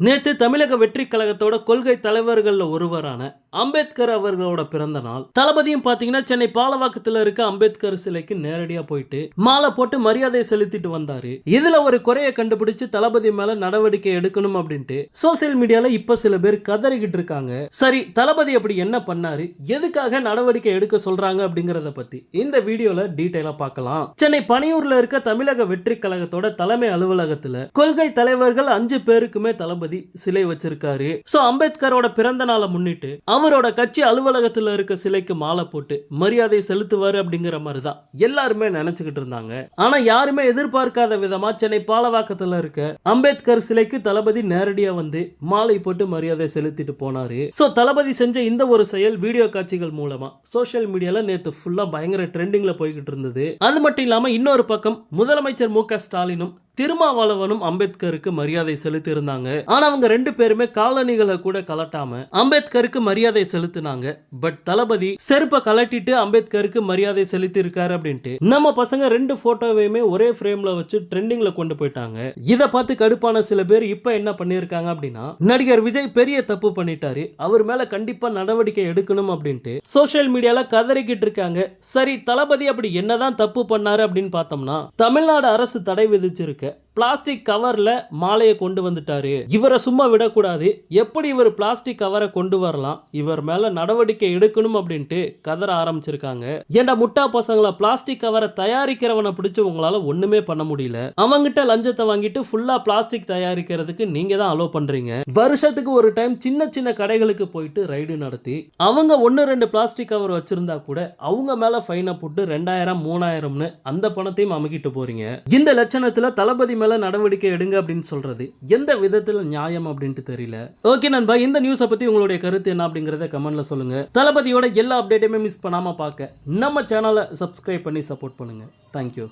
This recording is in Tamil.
நேற்று தமிழக வெற்றி கழகத்தோட கொள்கை தலைவர்களில் ஒருவரான அம்பேத்கர் அவர்களோட பிறந்த நாள். தளபதியும் பாத்தீங்கன்னா சென்னை பாலவாக்கத்துல இருக்க அம்பேத்கர் சிலைக்கு நேரடியா போயிட்டு மாலை போட்டு மரியாதை செலுத்திட்டு வந்தாரு. இதுல ஒரு குறைய கண்டுபிடிச்சு தளபதி மேல நடவடிக்கை எடுக்கணும் அப்படின்ட்டு சோசியல் மீடியால இப்ப சில பேர் கதறிக்கிட்டு இருக்காங்க. சரி தளபதி அப்படி என்ன பண்ணாரு? எதுக்காக நடவடிக்கை எடுக்க சொல்றாங்க அப்படிங்கறத பத்தி இந்த வீடியோல டீட்டெயிலா பார்க்கலாம் சென்னை பனையூர்ல இருக்க தமிழக வெற்றி கழகத்தோட தலைமை அலுவலகத்துல கொள்கை தலைவர்கள் அஞ்சு பேருக்குமே தளபதி சிலை வச்சிருக்காரு. சோ அம்பேத்கரோட பிறந்த நாளை முன்னிட்டு அவரோட கட்சி அலுவலகத்துல இருக்க சிலைக்கு மாலை போட்டு மரியாதை செலுத்துவார் அப்படிங்கிற மாதிரி தான் எல்லாருமே நினைச்சுக்கிட்டு இருந்தாங்க. ஆனா யாருமே எதிர்பார்க்காத விதமா சென்னை பாலவாக்கத்துல இருக்க அம்பேத்கர் சிலைக்கு தளபதி நேரடியா வந்து மாலை போட்டு மரியாதை செலுத்திட்டு போனாரு. சோ தளபதி செஞ்ச இந்த ஒரு செயல் வீடியோ காட்சிகள் மூலமா சோஷியல் மீடியால நேத்து ஃபுல்லா பயங்கர ட்ரெண்டிங்ல போய்கிட்டு இருந்தது. அது மட்டும் இல்லாம இன்னொரு பக்கம் முதலமைச்சர் மு க ஸ்டாலினும் திருமாவளவனும் அம்பேத்கருக்கு மரியாதை செலுத்தியிருந்தாங்க. ஆனா அவங்க ரெண்டு பேருமே காலணிகளை கூட கலட்டாம அம்பேத்கருக்கு மரியாதை செலுத்தினாங்க. பட் தளபதி செருப்பை கலட்டிட்டு அம்பேத்கருக்கு மரியாதை செலுத்தி இருக்காரு அப்படின்ட்டு நம்ம பசங்க ரெண்டு போட்டோவையுமே ஒரே ஃப்ரேம்ல வச்சு ட்ரெண்டிங்ல கொண்டு போயிட்டாங்க. இத பார்த்து கடுப்பான சில பேர் இப்ப என்ன பண்ணிருக்காங்க அப்படின்னா நடிகர் விஜய் பெரிய தப்பு பண்ணிட்டாரு. அவர் மேல கண்டிப்பா நடவடிக்கை எடுக்கணும் அப்படின்ட்டு சோஷியல் மீடியால கதறிக்கிட்டு இருக்காங்க. சரி தளபதி அப்படி என்னதான் தப்பு பண்ணாரு அப்படின்னு பார்த்தோம்னா தமிழ்நாடு அரசு தடை விதிச்சிருக்க Yeah. பிளாஸ்டிக் கவர்ல மாலையை கொண்டு வந்துட்டாரு. இவரை சும்மா விடக்கூடாது. எப்படி இவர் பிளாஸ்டிக் கவரை கொண்டு வரலாம்? இவர் மேல நடவடிக்கை எடுக்கணும் அப்படின்ட்டு கதற ஆரம்பிச்சிருக்காங்க. ஏன்டா முட்டா பசங்களை பிளாஸ்டிக் கவரை தயாரிக்கிறவனை பிடிச்சி உங்களால ஒண்ணுமே பண்ண முடியல. அவங்கிட்ட லஞ்சத்தை வாங்கிட்டு ஃபுல்லா பிளாஸ்டிக் தயாரிக்கிறதுக்கு நீங்கள் தான் அலோ பண்றீங்க. வருஷத்துக்கு ஒரு டைம் சின்ன சின்ன கடைகளுக்கு போயிட்டு ரைடு நடத்தி அவங்க ஒன்று ரெண்டு பிளாஸ்டிக் கவர் வச்சிருந்தா கூட அவங்க மேல ஃபைனை போட்டு ரெண்டாயிரம் மூணாயிரம்னு அந்த பணத்தையும் அமுக்கிட்டு போறீங்க. இந்த லட்சணத்துல தளபதி மேல நடவடிக்கை எடுங்க அப்படின்னு சொல்றது. எந்த விதத்தில் நியாயம் அப்படின்ட்டு தெரியல. ஓகே நண்பா இந்த நியூஸை பத்தி உங்களுடைய கருத்து என்ன அப்படிங்கிறத கமெண்ட்ல சொல்லுங்க. தளபதியோட எல்லா அப்டேட்டையுமே மிஸ் பண்ணாம பார்க்க நம்ம சேனலை சப்ஸ்கிரைப் பண்ணி சப்போர்ட் பண்ணுங்க. தேங்க்யூ